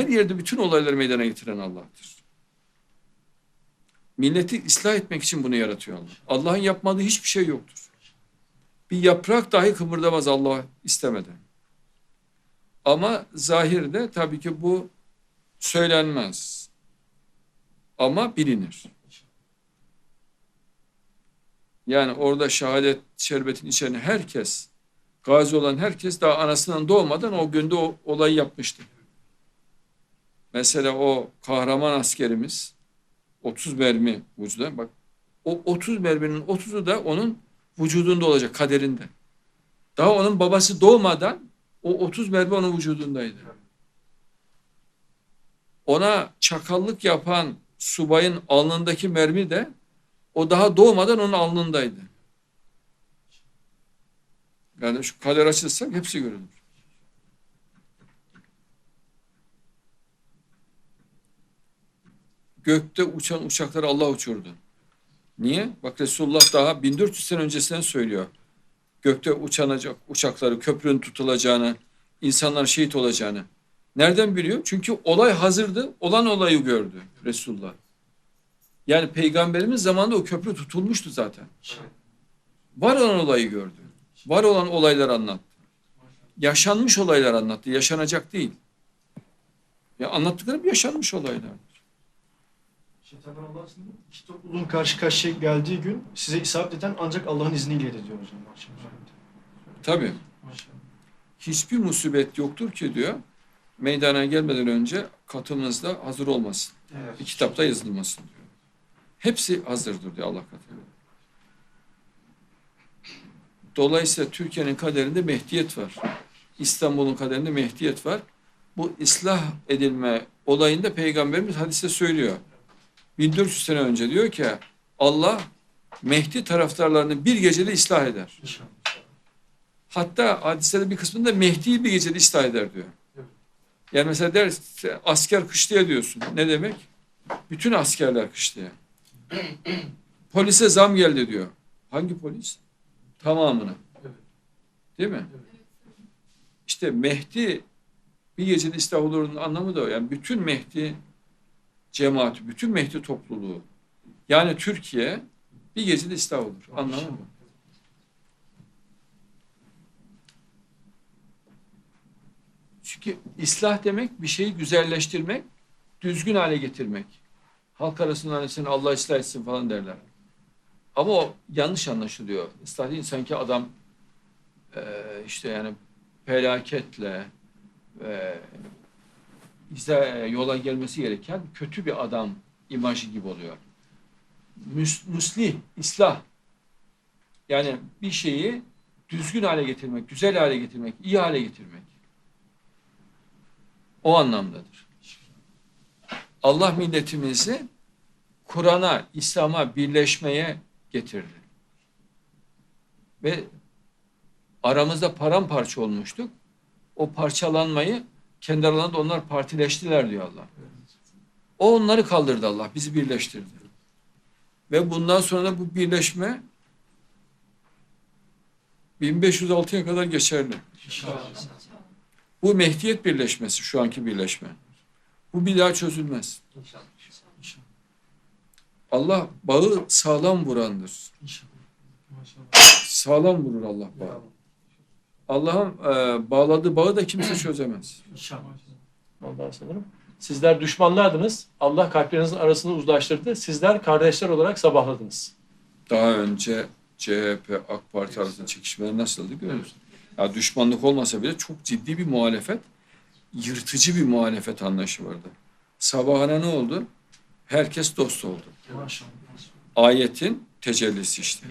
her yerde bütün olayları meydana getiren Allah'tır. Milleti ıslah etmek için bunu yaratıyor Allah. Allah'ın yapmadığı hiçbir şey yoktur. Bir yaprak dahi kımıldamaz Allah istemeden. Ama zahirde tabii ki bu söylenmez. Ama bilinir. Yani orada şehadet şerbetin içen herkes, gazi olan herkes daha anasından doğmadan o günde o olayı yapmıştı. Mesela o kahraman askerimiz 30 mermi vücuda bak o 30 merminin 30'u da onun vücudunda olacak kaderinde. Daha onun babası doğmadan o 30 mermi onun vücudundaydı. Ona çakallık yapan subayın alnındaki mermi de o daha doğmadan onun alnındaydı. Yani şu kader açılsak hepsi görülür. Gökte uçan uçakları Allah uçurdu. Niye? Bak Resulullah daha 1400 sene öncesinden söylüyor. Gökte uçanacak uçakları, köprünün tutulacağını, insanlar şehit olacağını. Nereden biliyor? Çünkü olay hazırdı, olan olayı gördü Resulullah. Yani peygamberimiz zamanında o köprü tutulmuştu zaten. Var olan olayı gördü. Var olan olaylar anlattı. Yaşanmış olaylar anlattı. Yaşanacak değil. Ya anlattıklarım yaşanmış olaylar. Şeytanlar Allah aslında iki topluluğun karşı karşıya geldiği gün size isabet eden ancak Allah'ın izniyle diyor hocam. Tabii. Maşallah. Hiçbir musibet yoktur ki diyor. Meydana gelmeden önce katımızda hazır olmasın. Evet. Bir kitapta yazılmasın diyor. Hepsi hazırdır diyor Allah katında. Dolayısıyla Türkiye'nin kaderinde Mehdiyet var. İstanbul'un kaderinde Mehdiyet var. Bu ıslah edilme olayında Peygamberimiz hadiste söylüyor. 1400 sene önce diyor ki Allah Mehdi taraftarlarını bir gecede ıslah eder. İnşallah. Hatta hadiselerin bir kısmında Mehdi'yi bir gecede ıslah eder diyor. Evet. Yani mesela der asker kışlaya diyorsun. Ne demek? Bütün askerler kışlaya. Polise zam geldi diyor. Hangi polis? Tamamına. Evet. Değil mi? İşte Mehdi bir gecede ıslah olurun anlamı da o. Yani bütün Mehdi cemaati, bütün Mehdi topluluğu. Yani Türkiye bir gecede ıslah olur. Anlamı bu. Çünkü ıslah demek bir şeyi güzelleştirmek, düzgün hale getirmek. Halk arasında seni Allah ıslah etsin falan derler. Ama o yanlış anlaşılıyor. Islah değil sanki adam işte yani felaketle ve bize yola gelmesi gereken kötü bir adam imajı gibi oluyor. Müs, müslih, ıslah. Yani bir şeyi düzgün hale getirmek, güzel hale getirmek, iyi hale getirmek. O anlamdadır. Allah milletimizi Kur'an'a, İslam'a birleşmeye getirdi. Ve aramızda paramparça olmuştuk. O parçalanmayı kendi aralarında onlar partileştiler diyor Allah. O onları kaldırdı Allah, bizi birleştirdi. Ve bundan sonra da bu birleşme 1506'ya kadar geçerli. İnşallah. Bu Mehdiyet birleşmesi şu anki birleşme. Bu bir daha çözülmez. İnşallah. Allah bağı sağlam vurandır. İnşallah. Maşallah. Sağlam vurur Allah bağı. Allah'ın e, bağladığı bağı da kimse çözemez. İnşallah. Ondan sanırım. Sizler düşmanlardınız. Allah kalplerinizin arasını uzlaştırdı. Sizler kardeşler olarak sabahladınız. Daha önce CHP, AK Parti arasında çekişmeler nasıldı görüyoruz. Ya düşmanlık olmasa bile çok ciddi bir muhalefet, yırtıcı bir muhalefet anlayışı vardı. Sabahına ne oldu? Herkes dost oldu. Maşallah. Ayetin tecellisi işte.